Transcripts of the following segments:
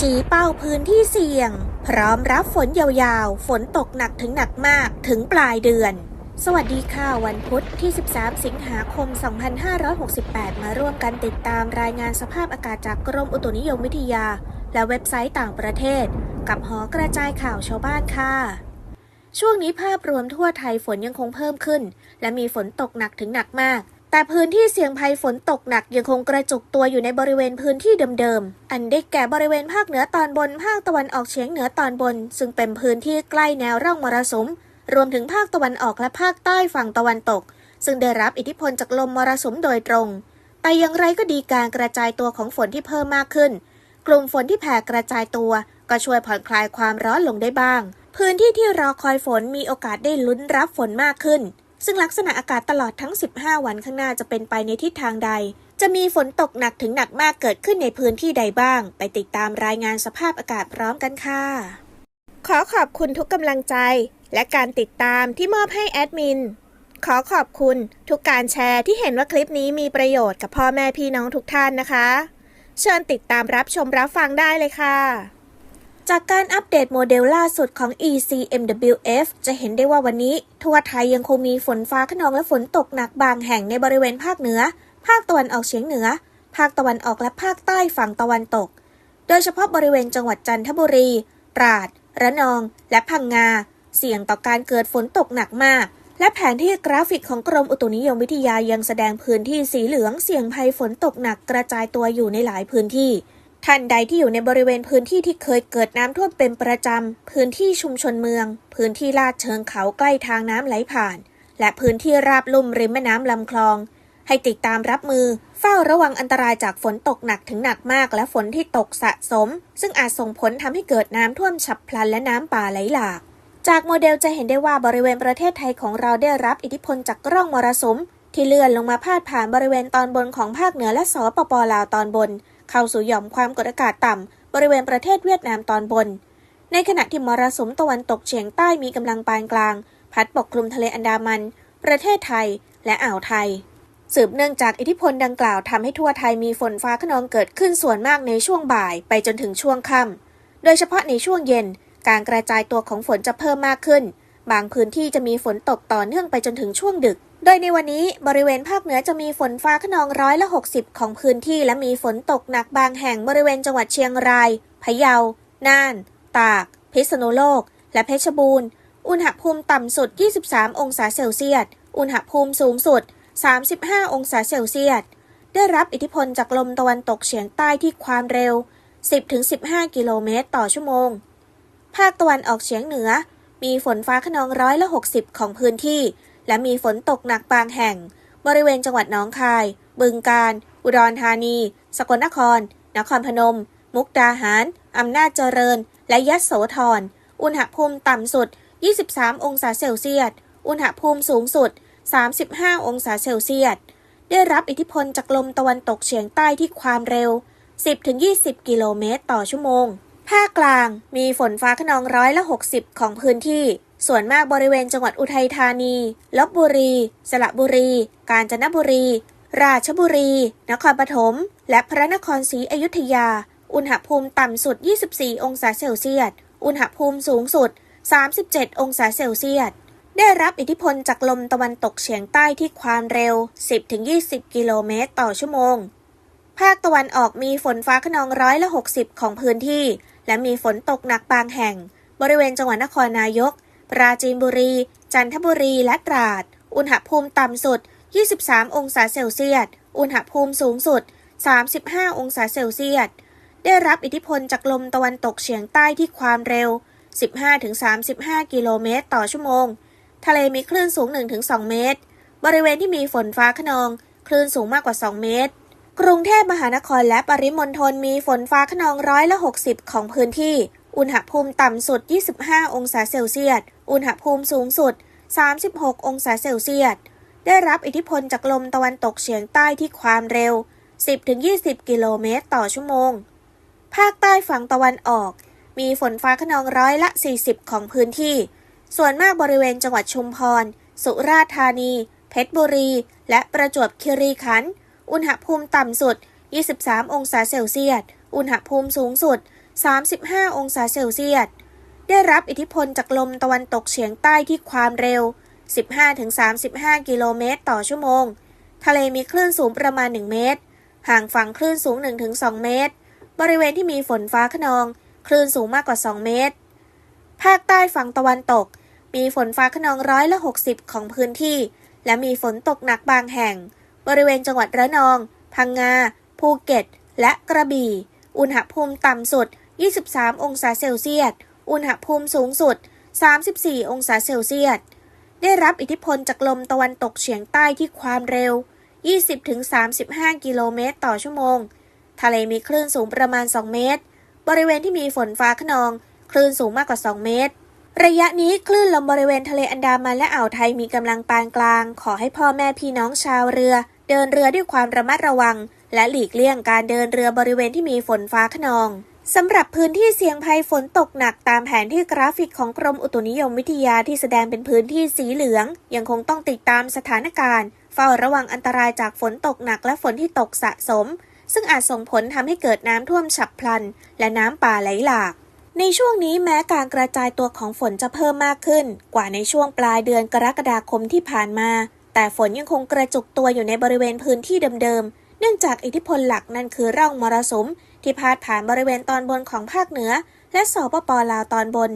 ชี้เป้าพื้นที่เสี่ยง พร้อมรับฝนยาวๆ ฝนตกหนักถึงหนักมากถึงปลายเดือน สวัสดีค่ะวันพุธที่ 13 สิงหาคม 2568 มาร่วมกันติดตามรายงานสภาพอากาศจากกรมอุตุนิยมวิทยา และเว็บไซต์ต่างประเทศ กับหอกระจายข่าวชาวบ้านค่ะ ช่วงนี้ภาพรวมทั่วไทยฝนยังคงเพิ่มขึ้น และมีฝนตกหนักถึงหนักมาก แต่พื้นที่เสี่ยงภัยฝนตกหนักยังคงกระจุกตัวอยู่ในบริเวณพื้นที่เดิมๆ อันได้แก่บริเวณภาคเหนือตอนบน ภาคตะวันออกเฉียงเหนือตอนบน ซึ่งเป็นพื้นที่ใกล้แนวร่องมรสุม รวมถึงภาคตะวันออกและภาคใต้ฝั่งตะวันตก ซึ่งได้รับอิทธิพลจากลมมรสุมโดยตรง แต่อย่างไรก็ดีการกระจายตัวของฝนที่เพิ่มมากขึ้น กลุ่มฝนที่แผ่กระจายตัว ก็ช่วยผ่อนคลายความร้อนลงได้บ้าง พื้นที่ที่รอคอยฝนมีโอกาสได้ลุ้นรับฝนมากขึ้น ซึ่งลักษณะอากาศตลอดทั้ง 15 วันข้างหน้าจะเป็นไปในทิศทางใด จะมีฝนตกหนักถึงหนักมากเกิดขึ้นในพื้นที่ใดบ้าง ไปติดตามรายงานสภาพอากาศพร้อมกันค่ะ ขอขอบคุณทุกกำลังใจ และการติดตามที่มอบให้แอดมิน ขอขอบคุณทุกการแชร์ที่เห็นว่าคลิปนี้มีประโยชน์กับพ่อแม่พี่น้องทุกท่านนะคะ เชิญติดตามรับชมรับฟังได้เลยค่ะ จากการอัปเดตโมเดลล่าสุดของ ECMWF จะเห็นได้ว่าวันนี้ ทั่วไทยยังคงมีฝนฟ้าขนองและฝนตกหนักบางแห่งในบริเวณภาคเหนือ ภาคตะวันออกเฉียงเหนือ ภาคตะวันออกและภาคใต้ฝั่งตะวันตก โดยเฉพาะบริเวณจังหวัดจันทบุรี ตราด ระนอง และพังงา เสี่ยงต่อการเกิดฝนตกหนักมาก และแผนที่กราฟิกของกรมอุตุนิยมวิทยายังแสดงพื้นที่สีเหลืองเสี่ยงภัยฝนตกหนักกระจายตัวอยู่ในหลายพื้นที่ ท่านใดที่อยู่ในบริเวณพื้นที่ที่เคยเกิดน้ำท่วมเป็นประจำ พื้นที่ชุมชนเมือง พื้นที่ลาดเชิงเขาใกล้ทางน้ำไหลผ่าน และพื้นที่ราบลุ่มริมแม่น้ำลำคลอง ให้ติดตามรับมือ เฝ้าระวังอันตรายจากฝนตกหนักถึงหนักมาก และฝนที่ตกสะสม ซึ่งอาจส่งผลทำให้เกิดน้ำท่วมฉับพลันและน้ำป่าไหลหลาก จากโมเดลจะเห็นได้ว่าบริเวณประเทศไทยของเราได้รับอิทธิพลจากร่องมรสุมที่เลื่อนลงมาพาดผ่านบริเวณตอนบนของภาคเหนือและสปปลาวตอนบน เข้าสู่หย่อมความกดอากาศต่ำบริเวณประเทศเวียดนามตอนบน ในขณะที่มรสุมตะวันตกเฉียงใต้มีกำลังปานกลาง พัดปกคลุมทะเลอันดามัน ประเทศไทย และอ่าวไทย สืบเนื่องจากอิทธิพลดังกล่าวทำให้ทั่วไทยมีฝนฟ้าขนองเกิดขึ้นส่วนมากในช่วงบ่ายไปจนถึงช่วงค่ำโดยเฉพาะในช่วงเย็น การกระจายตัวของฝนจะเพิ่มมากขึ้น บางพื้นที่จะมีฝนตกต่อเนื่องไปจนถึงช่วงดึก โดยในวันนี้บริเวณภาคเหนือจะมีฝนฟ้าขนองร้อยละ 60 ของพื้นที่ และมีฝนตกหนักบางแห่งบริเวณจังหวัดเชียงราย พะเยา น่าน ตาก พิษณุโลก และเพชรบูรณ์ อุณหภูมิต่ำสุด 23 องศาเซลเซียส อุณหภูมิสูงสุด 35 องศาเซลเซียส ได้รับอิทธิพลจากลมตะวันตกเฉียงใต้ที่ความเร็ว 10-15 กิโลเมตรต่อชั่วโมง ภาคตะวันออกเฉียงเหนือ มีฝนฟ้าขนองร้อยละ 60 ของพื้นที่ และมีฝนตกหนักบางแห่ง บริเวณจังหวัดหนองคาย บึงกาฬ อุดรธานี สกลนคร นครพนม มุกดาหาร อำนาจเจริญ และยะโสธร อุณหภูมิต่ำสุด 23 องศาเซลเซียส อุณหภูมิสูงสุด 35 องศาเซลเซียส ได้รับอิทธิพลจากลมตะวันตกเฉียงใต้ที่ความเร็ว 10-20 กิโลเมตรต่อชั่วโมง ภาคกลางมีฝนฟ้าขนองร้อยละ 60 ของพื้นที่ ส่วนมากบริเวณจังหวัดอุทัยธานี ลบบุรี สระบุรี กาญจนบุรี ราชบุรี นครปฐม และพระนครศรีอยุธยา อุณหภูมิต่ำสุด 24 องศาเซลเซียส อุณหภูมิสูงสุด 37 องศาเซลเซียส ได้รับอิทธิพลจากลมตะวันตกเฉียงใต้ที่ความเร็ว 10-20 กิโลเมตรต่อชั่วโมง ภาคตะวันออกมีฝนฟ้าขนองร้อยละ 60 ของพื้นที่ และมีฝนตกหนักบางแห่ง บริเวณจังหวัดนครนายก ปราจีนบุรี จันทบุรีและตราด อุณหภูมิต่ำสุด 23 องศาเซลเซียส อุณหภูมิสูงสุด 35 องศาเซลเซียส ได้รับอิทธิพลจากลมตะวันตกเฉียงใต้ที่ความเร็ว 15-35 กิโลเมตรต่อชั่วโมง ทะเลมีคลื่นสูง 1-2 เมตร บริเวณที่มีฝนฟ้าขนอง คลื่นสูงมากกว่า 2 เมตร กรุงเทพมหานครและปริมณฑลมีฝนฟ้าขนองร้อยละ 60 ของพื้นที่ อุณหภูมิต่ำสุด 25 องศาเซลเซียส อุณหภูมิสูงสุด 36 องศาเซลเซียส ได้รับอิทธิพลจากลมตะวันตกเฉียงใต้ที่ความเร็ว 10-20 กิโลเมตรต่อชั่วโมง ภาคใต้ฝั่งตะวันออก มีฝนฟ้าขนองร้อยละ 40 ของพื้นที่ ส่วนมากบริเวณจังหวัดชุมพร สุราษฎร์ธานี เพชรบุรี และประจวบคีรีขันธ์ อุณหภูมิต่ำสุด 23 องศาเซลเซียส อุณหภูมิสูงสุด 35 องศาเซลเซียส ได้รับอิทธิพลจากลมตะวันตกเฉียงใต้ที่ความเร็ว 15-35 กิโลเมตรต่อชั่วโมง ทะเลมีคลื่นสูงประมาณ 1 เมตร ห่างฝั่งคลื่นสูง 1-2 เมตร บริเวณที่มีฝนฟ้าขนอง คลื่นสูงมากกว่า 2 เมตร ภาคใต้ฝั่งตะวันตก มีฝนฟ้าขนองร้อยละ 60 ของพื้นที่ และมีฝนตกหนักบางแห่ง บริเวณจังหวัดระนอง พังงา ภูเก็ต และกระบี่อุณหภูมิต่ำสุด 23 องศาเซลเซียส อุณหภูมิสูงสุด 34 องศาเซลเซียส ได้รับอิทธิพลจากลมตะวันตกเฉียงใต้ที่ความเร็ว 20-35 กิโลเมตรต่อชั่วโมง ทะเลมีคลื่นสูงประมาณ 2 เมตร บริเวณที่มีฝนฟ้าขนอง คลื่นสูงมากกว่า 2 เมตร ระยะนี้คลื่นลมบริเวณทะเลอันดามันและอ่าวไทยมีกำลังปานกลาง ขอให้พ่อแม่พี่น้องชาวเรือ เดินเรือด้วยความระมัดระวัง และหลีกเลี่ยงการเดินเรือบริเวณที่มีฝนฟ้าขนอง สำหรับพื้นที่เสี่ยงภัยฝนตกหนักตามแผนที่กราฟิกของกรมอุตุนิยมวิทยาที่แสดงเป็นพื้นที่สีเหลือง ยังคงต้องติดตามสถานการณ์ เฝ้าระวังอันตรายจากฝนตกหนักและฝนที่ตกสะสม ซึ่งอาจส่งผลทำให้เกิดน้ำท่วมฉับพลัน และน้ำป่าไหลหลาก ในช่วงนี้แม้การกระจายตัวของฝนจะเพิ่มมากขึ้น กว่าในช่วงปลายเดือนกรกฎาคมที่ผ่านมา แต่ฝนยังคงกระจุกตัวอยู่ในบริเวณพื้นที่เดิมๆ นื่องจากอิทธิพลหลักนั่นคือร่องมรสุมที่พาดผ่านบริเวณตอนบนของภาคเหนือ และสปปลาวตอนบน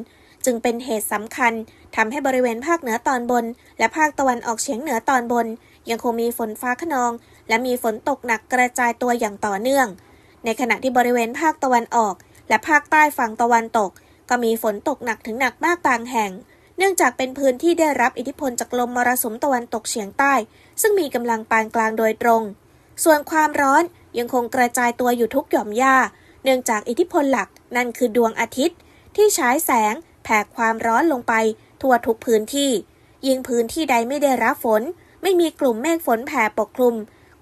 จึงเป็นเหตุสำคัญทำให้บริเวณภาคเหนือตอนบน และภาคตะวันออกเฉียงเหนือตอนบน ยังคงมีฝนฟ้าขนอง และมีฝนตกหนักกระจายตัวอย่างต่อเนื่อง ในขณะที่บริเวณภาคตะวันออก และภาคใต้ฝั่งตะวันตก ก็มีฝนตกหนักถึงหนักมากบางแห่ง เนื่องจากเป็นพื้นที่ได้รับอิทธิพลจากลมมรสุมตะวันตกเฉียงใต้ ซึ่งมีกำลังปานกลางโดยตรง ส่วนความร้อนยังคงกระจายตัวอยู่ทุกหย่อมหญ้า เนื่องจากอิทธิพลหลักนั่นคือดวงอาทิตย์ ที่ฉายแสงแผ่ความร้อนลงไปทั่วทุกพื้นที่ ยิ่งพื้นที่ใดไม่ได้รับฝน ไม่มีกลุ่มเมฆฝนแผ่ปกคลุม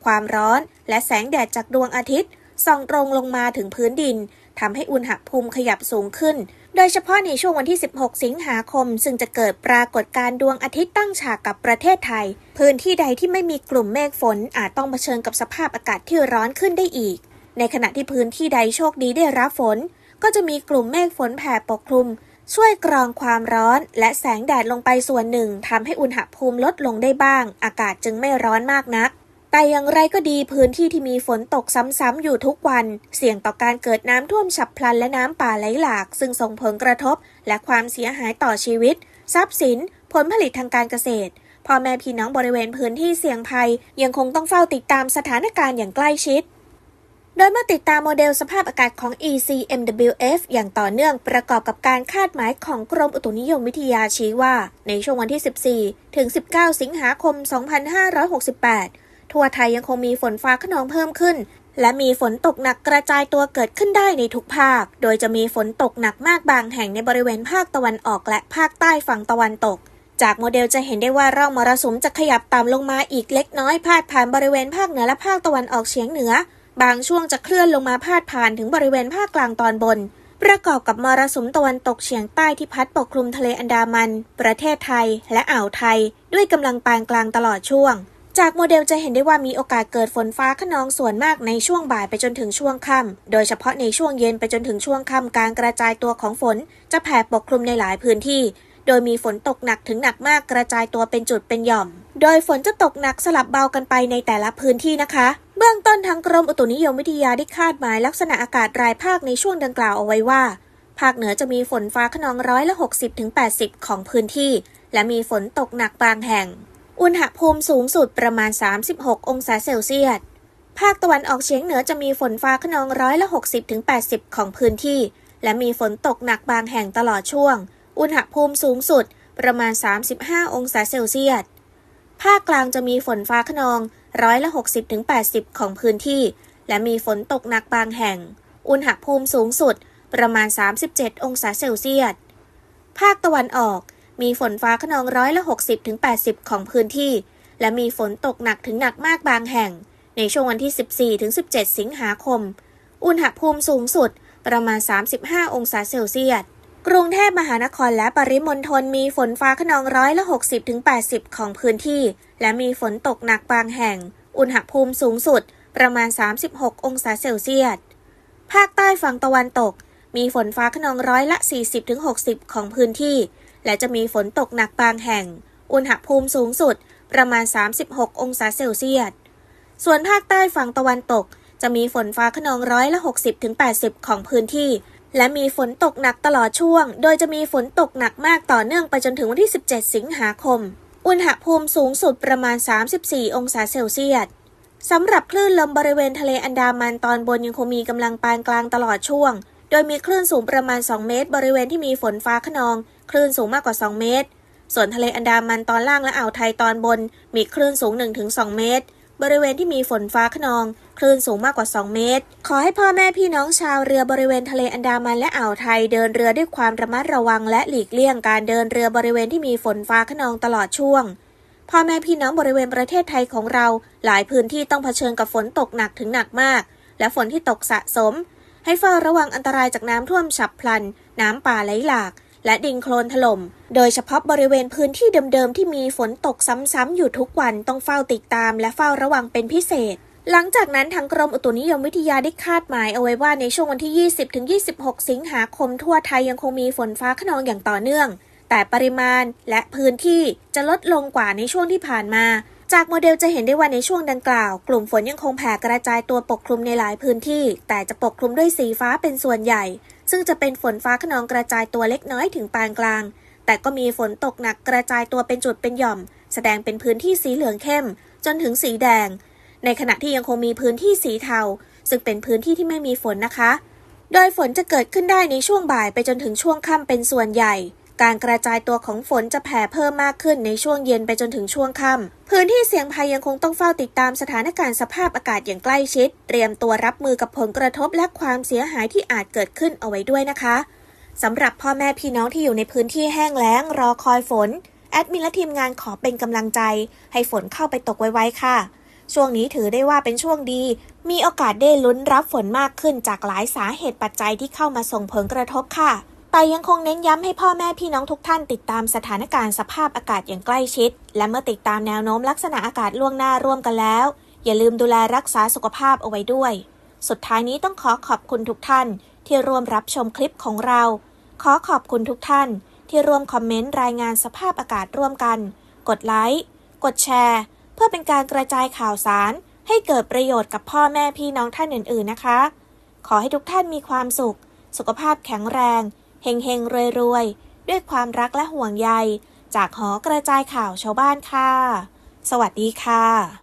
ความร้อนและแสงแดดจากดวงอาทิตย์ส่องตรงลงมาถึงพื้นดิน ทำให้อุณหภูมิขยับสูงขึ้น โดยเฉพาะในช่วงวันที่ 16 สิงหาคม ซึ่งจะเกิดปรากฏการณ์ดวงอาทิตย์ตั้งฉากกับประเทศไทย พื้นที่ใดที่ไม่มีกลุ่มเมฆฝนอาจต้องเผชิญกับสภาพอากาศที่ร้อนขึ้นได้อีก ในขณะที่พื้นที่ใดโชคดีได้รับฝน ก็จะมีกลุ่มเมฆฝนแผ่ปกคลุม ช่วยกรองความร้อนและแสงแดดลงไปส่วนหนึ่งทำให้อุณหภูมิลดลงได้บ้าง อากาศจึงไม่ร้อนมากนัก แต่อย่างไรก็ดีพื้นที่ที่มีฝนตกซ้ำๆอยู่ทุกวัน เสี่ยงต่อการเกิดน้ำท่วมฉับพลันและน้ำป่าไหลหลาก ซึ่งส่งผลกระทบ และความเสียหายต่อชีวิต ทรัพย์สิน ผลผลิตทางการเกษตรพ่อแม่พี่น้องบริเวณพื้นที่เสี่ยงภัย ยังคงต้องเฝ้าติดตามสถานการณ์อย่างใกล้ชิด โดยเมื่อติดตามโมเดลสภาพอากาศของ ECMWF อย่างต่อเนื่องประกอบกับการคาดหมายของกรมอุตุนิยมวิทยาชี้ว่า ในช่วงวันที่ 14 ถึง 19 สิงหาคม 2568 ทั่วไทยยังคงมีฝนฟ้าขนองเพิ่มขึ้น และมีฝนตกหนักกระจายตัวเกิดขึ้นได้ในทุกภาค โดยจะมีฝนตกหนักมากบางแห่งในบริเวณภาคตะวันออกและภาคใต้ฝั่งตะวันตกจากโมเดลจะเห็นได้ว่าร่องมรสุมจะขยับต่ำลงมาอีกเล็กน้อยพาดผ่านบริเวณภาคเหนือและภาคตะวันออกเฉียงเหนือ บางช่วงจะเคลื่อนลงมาพาดผ่านถึงบริเวณภาคกลางตอนบน ประกอบกับมรสุมตะวันตกเฉียงใต้ที่พัดปกคลุมทะเลอันดามัน ประเทศไทยและอ่าวไทย ด้วยกำลังปานกลางตลอดช่วง จากโมเดลจะเห็นได้ว่ามีโอกาสเกิดฝนฟ้าขนองส่วนมากในช่วงบ่ายไปจนถึงช่วงค่ำ โดยเฉพาะในช่วงเย็นไปจนถึงช่วงค่ำการกระจายตัวของฝน จะแผ่ปกคลุมในหลายพื้นที่ โดยมีฝนตกหนักถึงหนักมากกระจายตัวเป็นจุดเป็นหย่อม โดยฝนจะตกหนักสลับเบากันไปในแต่ละพื้นที่นะคะ เบื้องต้นทางกรมอุตุนิยมวิทยาได้คาดหมายลักษณะอากาศรายภาคในช่วงดังกล่าวเอาไว้ว่า ภาคเหนือจะมีฝนฟ้าขนองร้อยละ 60-80ถึง80ของพื้นที่ และมีฝนตกหนักบางแห่ง อุณหภูมิสูงสุดประมาณ 36 องศาเซลเซียส ภาคตะวันออกเฉียงเหนือจะมีฝนฟ้าขนองร้อยละ 60-80 ของพื้นที่ และมีฝนตกหนักบางแห่งตลอดช่วง อุณหภูมิสูงสุดประมาณ 35 องศาเซลเซียส ภาคกลางจะมีฝนฟ้าขนองร้อยละ 60-80 ของพื้นที่ และมีฝนตกหนักบางแห่ง อุณหภูมิสูงสุดประมาณ 37 องศาเซลเซียส ภาคตะวันออก มีฝนฟ้าขนองร้อยละ 60-80ถึง80 ของพื้นที่ และมีฝนตกหนักถึงหนักมากบางแห่ง ในช่วงวันที่ 14ถึง17 สิงหาคม อุณหภูมิสูงสุดประมาณ 35 องศาเซลเซียส กรุงเทพมหานครและปริมณฑลมีฝนฟ้าขนองร้อยละ 60ถึง80 ของพื้นที่ และมีฝนตกหนักบางแห่ง อุณหภูมิสูงสุดประมาณ 36 องศาเซลเซียส ภาคใต้ฝั่งตะวันตก มีฝนฟ้าขนองร้อยละ 40-60 ของพื้นที่ และจะมีฝนตกหนักบางแห่ง อุณหภูมิสูงสุดประมาณ 36 องศาเซลเซียส ส่วนภาคใต้ฝั่งตะวันตก จะมีฝนฟ้าขนองร้อยละ 60-80 ของพื้นที่ และมีฝนตกหนักตลอดช่วง โดยจะมีฝนตกหนักมากต่อเนื่องไปจนถึงวันที่ 17 สิงหาคม อุณหภูมิสูงสุดประมาณ 34 องศาเซลเซียสสำหรับคลื่นลมบริเวณทะเลอันดามันตอนบนยังคงมีกำลังปานกลางตลอดช่วง โดยมีคลื่นสูงประมาณ 2 เมตร บริเวณที่มีฝนฟ้าขนอง คลื่นสูงมากกว่า 2 เมตร ส่วนทะเลอันดามันตอนล่างและอ่าวไทยตอนบน มีคลื่นสูง 1-2 เมตร บริเวณที่มีฝนฟ้าขนอง คลื่นสูงมากกว่า 2 เมตร ขอให้พ่อแม่พี่น้องชาวเรือบริเวณทะเลอันดามันและอ่าวไทยเดินเรือด้วยความระมัดระวัง และหลีกเลี่ยงการเดินเรือบริเวณที่มีฝนฟ้าขนองตลอดช่วงพ่อแม่พี่น้องบริเวณประเทศไทยของเรา หลายพื้นที่ต้องเผชิญกับฝนตกหนักถึงหนักมาก และฝนที่ตกสะสม ให้เฝ้าระวังอันตรายจากน้ำท่วมฉับพลัน น้ำป่าไหลหลาก และดินโคลนถล่ม โดยเฉพาะบริเวณพื้นที่เดิมๆ ที่มีฝนตกซ้ำๆอยู่ทุกวันต้องเฝ้าติดตามและเฝ้าระวังเป็นพิเศษ หลังจากนั้นทางกรมอุตุนิยมวิทยาได้คาดหมายเอาไว้ว่าในช่วงวันที่ 20-26 สิงหาคมทั่วไทยยังคงมีฝนฟ้าขนองอย่างต่อเนื่อง แต่ปริมาณและพื้นที่จะลดลงกว่าในช่วงที่ผ่านมา จากโมเดลจะเห็นได้ว่าในช่วงดังกล่าว กลุ่มฝนยังคงแผ่กระจายตัวปกคลุมในหลายพื้นที่ แต่จะปกคลุมด้วยสีฟ้าเป็นส่วนใหญ่ ซึ่งจะเป็นฝนฟ้าขนองกระจายตัวเล็กน้อยถึงปานกลาง แต่ก็มีฝนตกหนักกระจายตัวเป็นจุดเป็นหย่อม แสดงเป็นพื้นที่สีเหลืองเข้ม จนถึงสีแดง ในขณะที่ยังคงมีพื้นที่สีเทา ซึ่งเป็นพื้นที่ที่ไม่มีฝนนะคะ โดยฝนจะเกิดขึ้นได้ในช่วงบ่ายไปจนถึงช่วงค่ำเป็นส่วนใหญ่ การกระจายตัวของฝนจะแผ่เพิ่มมากขึ้นในช่วงเย็นไปจนถึงช่วงค่ำพื้นที่เสี่ยงภัยยังคงต้องเฝ้าติดตามสถานการณ์สภาพอากาศอย่างใกล้ชิด เตรียมตัวรับมือกับผลกระทบและความเสียหายที่อาจเกิดขึ้นเอาไว้ด้วยนะคะสำหรับพ่อแม่พี่น้องที่อยู่ในพื้นที่แห้งแล้งรอคอยฝน แอดมินและทีมงานขอเป็นกำลังใจ ให้ฝนเข้าไปตกไวๆค่ะ ช่วงนี้ถือได้ว่าเป็นช่วงดี มีโอกาสได้ลุ้นรับฝนมากขึ้นจากหลายสาเหตุปัจจัยที่เข้ามาส่งผลกระทบค่ะ แต่ยังคงเน้นย้ำให้พ่อแม่พี่น้องทุกท่านติดตามสถานการณ์สภาพอากาศอย่างใกล้ชิด และเมื่อติดตามแนวโน้มลักษณะอากาศล่วงหน้าร่วมกันแล้ว อย่าลืมดูแลรักษาสุขภาพเอาไว้ด้วย สุดท้ายนี้ต้องขอขอบคุณทุกท่าน ที่ร่วมรับชมคลิปของเรา ขอขอบคุณทุกท่าน ที่ร่วมคอมเมนต์รายงานสภาพอากาศร่วมกัน กดไลค์กดแชร์ เพื่อเป็นการกระจายข่าวสาร ให้เกิดประโยชน์กับพ่อแม่พี่น้องท่านอื่น ๆนะคะ ขอให้ทุกท่านมีความสุข สุขภาพแข็งแรง เฮงเฮงรวยรวยๆ ด้วยความรักและห่วงใย จากหอกระจายข่าวชาวบ้านค่ะ สวัสดีค่ะ